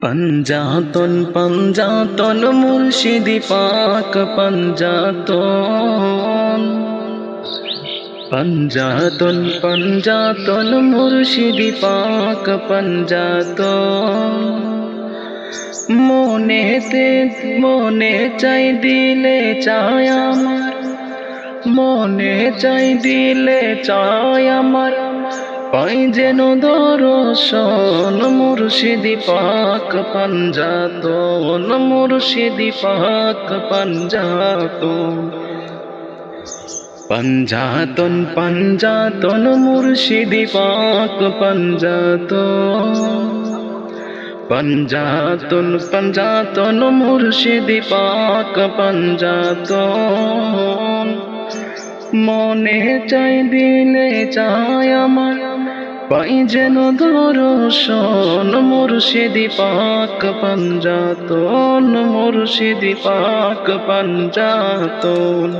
পঞ্জাতন পঞ্জাতন, মুর্শিদি পাক পঞ্জাতন। পঞ্জাতন পঞ্জাতন, মুর্শিদি পাক পঞ্জাতন। মনেতে, মনে চাই দিলে চায় আমার। মনে চাই দিলে চায় আমার। পাই যেন দর্শন, মুর্শিদি পাক পাঞ্জাতন, মুর্শিদি পাক পাঞ্জাতন। পঞ্জাতন পঞ্জাতন, মুর্শিদি পাক পঞ্জাতন। পঞ্জাতন পঞ্জাতন, মুর্শিদি পাক পঞ্জাতন। মনে চাই দিলে চাই আমার। পাই যেন দর্শন মুর্শিদি পাক পঞ্জাতন মুর্শিদি পাক পঞ্জাতন।